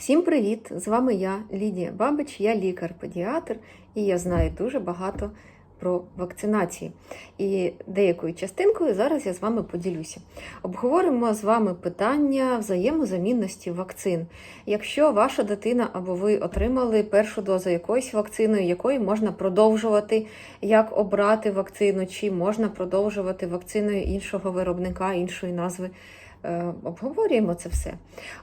Всім привіт! З вами я, Лідія Бабич, я лікар-педіатр, і я знаю дуже багато про вакцинації. І деякою частинкою зараз я з вами поділюся. Обговоримо з вами питання взаємозамінності вакцин. Якщо ваша дитина або ви отримали першу дозу якоїсь вакциною, якої можна продовжувати, як обрати вакцину, чи можна продовжувати вакциною іншого виробника, іншої назви. Е, Обговорюємо це все.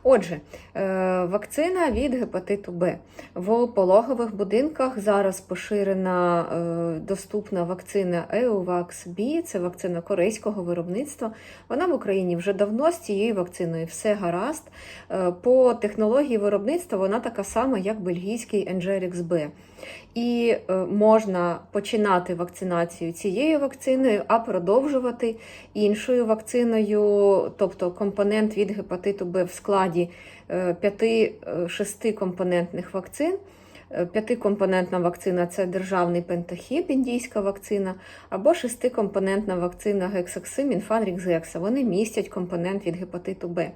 Отже, е, вакцина від гепатиту Б. В пологових будинках зараз поширена е, доступна вакцина EUVAX B, це вакцина корейського виробництва. Вона в Україні вже давно з цією вакциною все гаразд. По технології виробництва вона така сама, як бельгійський Engerix B. І можна починати вакцинацію цією вакциною, а продовжувати іншою вакциною, тобто компонент від гепатиту Б в складі 5-6 компонентних вакцин. Е, П'ятикомпонентна вакцина це державний пентахіб, індійська вакцина, або шестикомпонентна вакцина гексаксим, інфанрікс гекса. Вони містять компонент від гепатиту Б.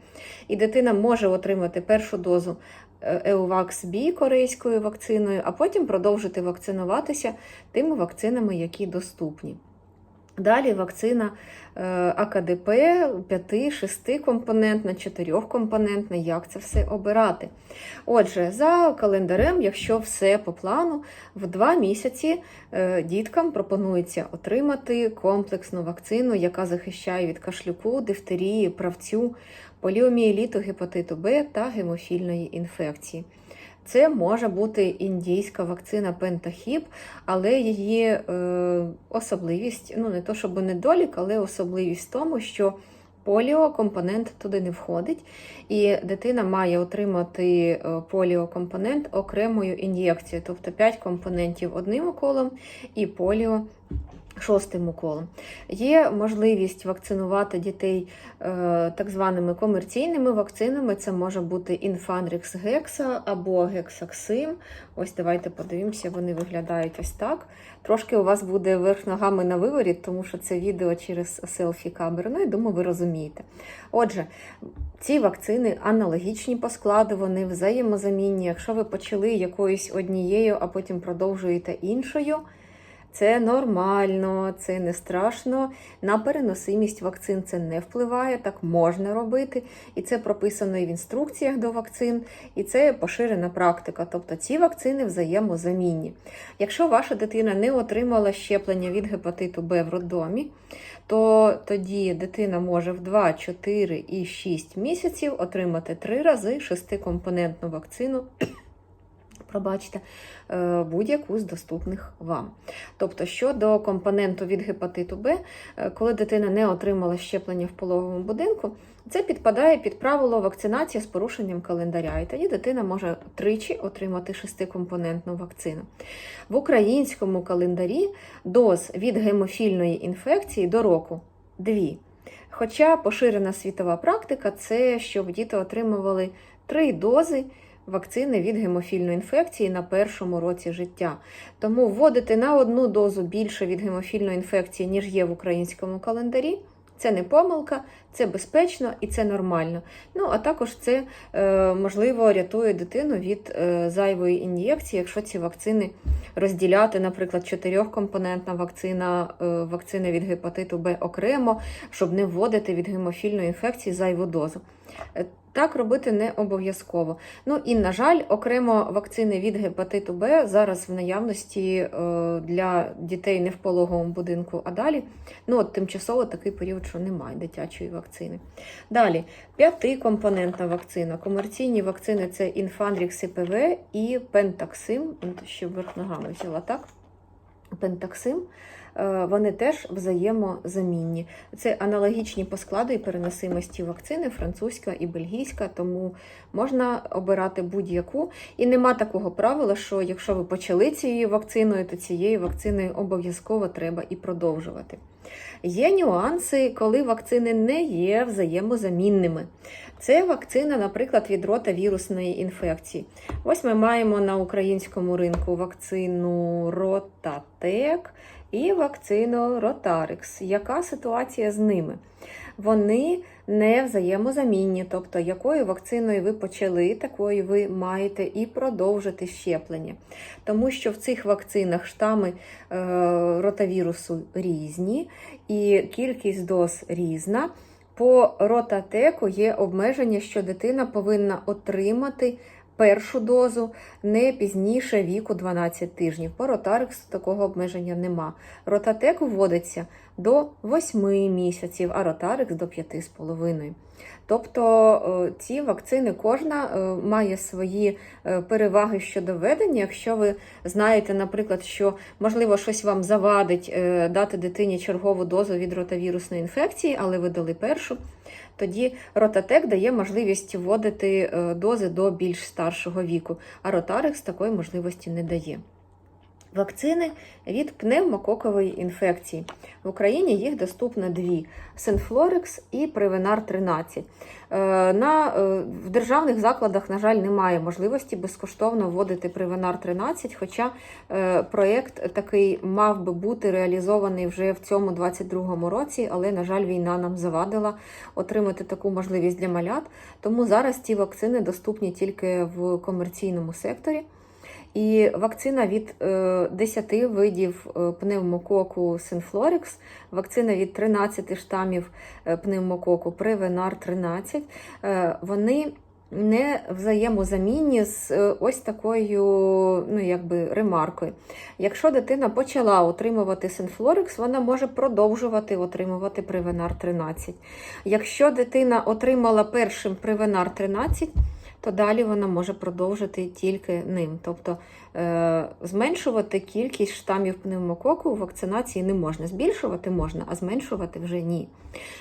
І дитина може отримати першу дозу Еувакс Бі корейською вакциною, а потім продовжити вакцинуватися тими вакцинами, які доступні. Далі вакцина е, АКДП 5-6 компонентна, 4 компонентна, як це все обирати. Отже, за календарем, якщо все по плану, в 2 місяці е, діткам пропонується отримати комплексну вакцину, яка захищає від кашлюку, дифтерії, правцю, поліомієліту, гепатиту Б та гемофільної інфекції. Це може бути індійська вакцина Пентахіб, але її е, особливість, ну не то щоб недолік, але особливість в тому, що поліокомпонент туди не входить, і дитина має отримати е, поліокомпонент окремою ін'єкцією, тобто 5 компонентів одним уколом і поліо шостим уколом. Є можливість вакцинувати дітей е, так званими комерційними вакцинами. Це може бути Інфанрікс Гекса або Гексаксим. Ось давайте подивимося, вони виглядають ось так. Трошки у вас буде верх ногами на виворіт, тому що це відео через селфі-камеру. Ну, я думаю, ви розумієте. Отже, ці вакцини аналогічні по складу, вони взаємозамінні. Якщо ви почали якоюсь однією, а потім продовжуєте іншою. Це нормально, це не страшно. На переносимість вакцин це не впливає, так можна робити. І це прописано і в інструкціях до вакцин, і це поширена практика. Тобто ці вакцини взаємозамінні. Якщо ваша дитина не отримала щеплення від гепатиту Б в роддомі, то тоді дитина може в 2, 4 і 6 місяців отримати 3 рази шестикомпонентну вакцину пробачте, е, будь-яку з доступних вам. Тобто, щодо компоненту від гепатиту Б, е, коли дитина не отримала щеплення в пологовому будинку, це підпадає під правило вакцинації з порушенням календаря. І тоді дитина може тричі отримати шестикомпонентну вакцину. В українському календарі доз від гемофільної інфекції до року дві. Хоча поширена світова практика це щоб діти отримували три дози вакцини від гемофільної інфекції на першому році життя. Тому вводити на одну дозу більше від гемофільної інфекції, ніж є в українському календарі. Це не помилка, це безпечно і це нормально. Ну, а також це, е, можливо, рятує дитину від е, зайвої ін'єкції, якщо ці вакцини розділяти, наприклад, чотирьохкомпонентна вакцина, е, вакцина від гепатиту Б окремо, щоб не вводити від гемофільної інфекції зайву дозу. Так робити не обов'язково. Ну і, на жаль, окремо вакцини від гепатиту Б зараз в наявності е, для дітей не в пологовому будинку, а далі. Ну, от тимчасово такий період, що немає дитячої вакцини. Далі, п'ятикомпонентна вакцина. Комерційні вакцини це Інфанрікс ІПВ і Пентаксим. Ще вверх ногами взяла так. Пентаксим. Е, Вони теж взаємозамінні. Це аналогічні по складу і переносимості вакцини, французька і бельгійська, тому можна обирати будь-яку. І нема такого правила, що якщо ви почали цією вакциною, то цією вакциною обов'язково треба і продовжувати. Є нюанси, коли вакцини не є взаємозамінними. Це вакцина, наприклад, від ротавірусної інфекції. Ось ми маємо на українському ринку вакцину Ротатек і вакцину Ротарикс. Яка ситуація з ними? вони не взаємозамінні, тобто якою вакциною ви почали, такою ви маєте і продовжити щеплення. Тому що в цих вакцинах штами е, ротавірусу різні і кількість доз різна. По ротатеку є обмеження, що дитина повинна отримати першу дозу не пізніше віку 12 тижнів. По ротариксу такого обмеження нема. Ротатек вводиться до 8 місяців, а ротарикс до 5,5. Тобто е, ці вакцини кожна е, має свої е, переваги щодо ведення. Якщо ви знаєте, наприклад, що можливо щось вам завадить дати дитині чергову дозу від ротавірусної інфекції, але ви дали першу, тоді ротатек дає можливість вводити дози до більш старшого віку, а Ротарекс такої можливості не дає. Вакцини від пневмококової інфекції. В Україні їх доступно дві: Сенфлорекс і Превенар 13. Е, на, е, В державних закладах, на жаль, немає можливості безкоштовно вводити Превенар 13, хоча е, проєкт такий мав би бути реалізований вже в цьому 22-му році, але, на жаль, війна нам завадила отримати таку можливість для малят. Тому зараз ці вакцини доступні тільки в комерційному секторі. І вакцина від 10 е, видів е, пневмококу Синфлорікс, вакцина від 13 штамів е, пневмококу Превенар 13, вони не взаємозамінні з ось такою ну, якби, ремаркою. Якщо дитина почала отримувати Синфлорикс, вона може продовжувати отримувати Превенар 13. Якщо дитина отримала першим Превенар 13, то далі вона може продовжити тільки ним. Тобто е, зменшувати кількість штамів пневмококу у вакцинації не можна. Збільшувати можна, а зменшувати вже ні.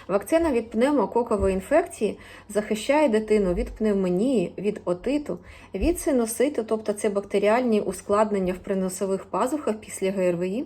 Вакцина від пневмококової інфекції захищає дитину від пневмонії, від отиту, від синуситу, тобто це бактеріальні ускладнення в приносових пазухах після ГРВІ.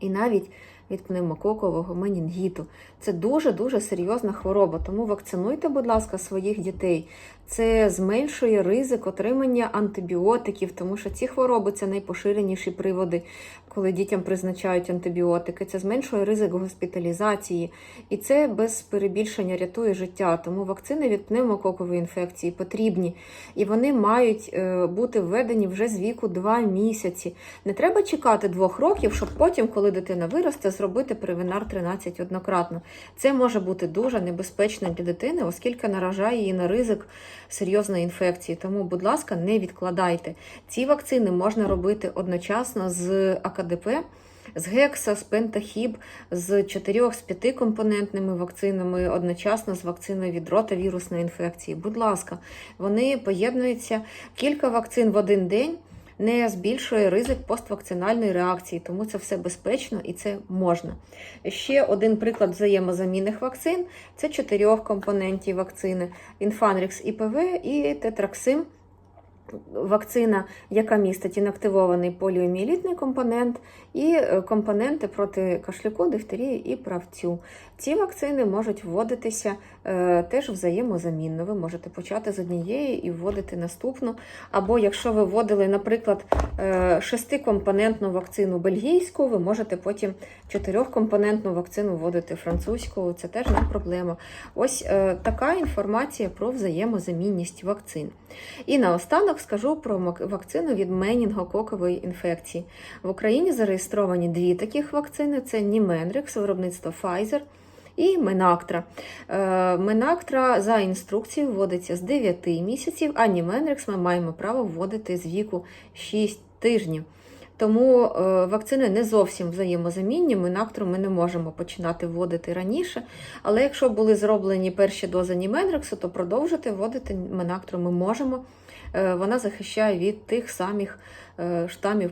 І навіть від пневмококового менінгіту. Це дуже-дуже серйозна хвороба, тому вакцинуйте, будь ласка, своїх дітей. Це зменшує ризик отримання антибіотиків, тому що ці хвороби це найпоширеніші приводи, коли дітям призначають антибіотики. Це зменшує ризик госпіталізації, і це без перебільшення рятує життя. Тому вакцини від пневмококової інфекції потрібні і вони мають е, бути введені вже з віку 2 місяці. Не треба чекати двох років, щоб потім, коли дитина виросте, зробити привинар 13 однократно. Це може бути дуже небезпечно для дитини, оскільки наражає її на ризик серйозної інфекції. Тому, будь ласка, не відкладайте. Ці вакцини можна робити одночасно з АКДП. З гекса, з пентахіб, з 4 з 5 компонентними вакцинами, одночасно з вакциною від ротавірусної інфекції. Будь ласка, вони поєднуються кілька вакцин в один день не збільшує ризик поствакцинальної реакції, тому це все безпечно і це можна. Ще один приклад взаємозамінних вакцин це чотирьох компонентів вакцини: Інфанрікс ІПВ і Тетраксим. Вакцина, яка містить інактивований поліоміелітний компонент, і е, компоненти проти кашлюку, дифтерії і правцю. Ці вакцини можуть вводитися е, теж взаємозамінно. Ви можете почати з однієї і вводити наступну. Або якщо ви вводили, наприклад, е, шестикомпонентну вакцину бельгійську, ви можете потім чотирьохкомпонентну вакцину вводити французьку. Це теж не проблема. Ось така інформація про взаємозамінність вакцин. І наостанок скажу про вакцину від менінгококової інфекції. В Україні зареєстровані дві таких вакцини: це Німенрикс, виробництво Pfizer і Менактра. Е, Менактра за інструкцією вводиться з 9 місяців, а Німенрикс ми маємо право вводити з віку 6 тижнів. Тому е, вакцини не зовсім взаємозамінні, Менактру ми не можемо починати вводити раніше. Але якщо були зроблені перші дози Німенрексу, то продовжити вводити Менактру ми можемо. Е, вона захищає від тих самих е, штамів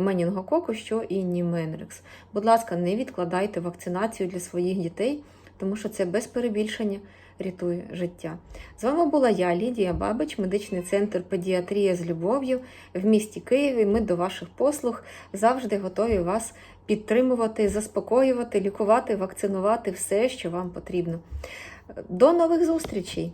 менінгококу, що і Німенрекс. Будь ласка, не відкладайте вакцинацію для своїх дітей, тому що це без перебільшення рятує життя. З вами була я, Лідія Бабич, медичний центр педіатрія з любов'ю в місті Києві. Ми до ваших послуг завжди готові вас підтримувати, заспокоювати, лікувати, вакцинувати все, що вам потрібно. До нових зустрічей!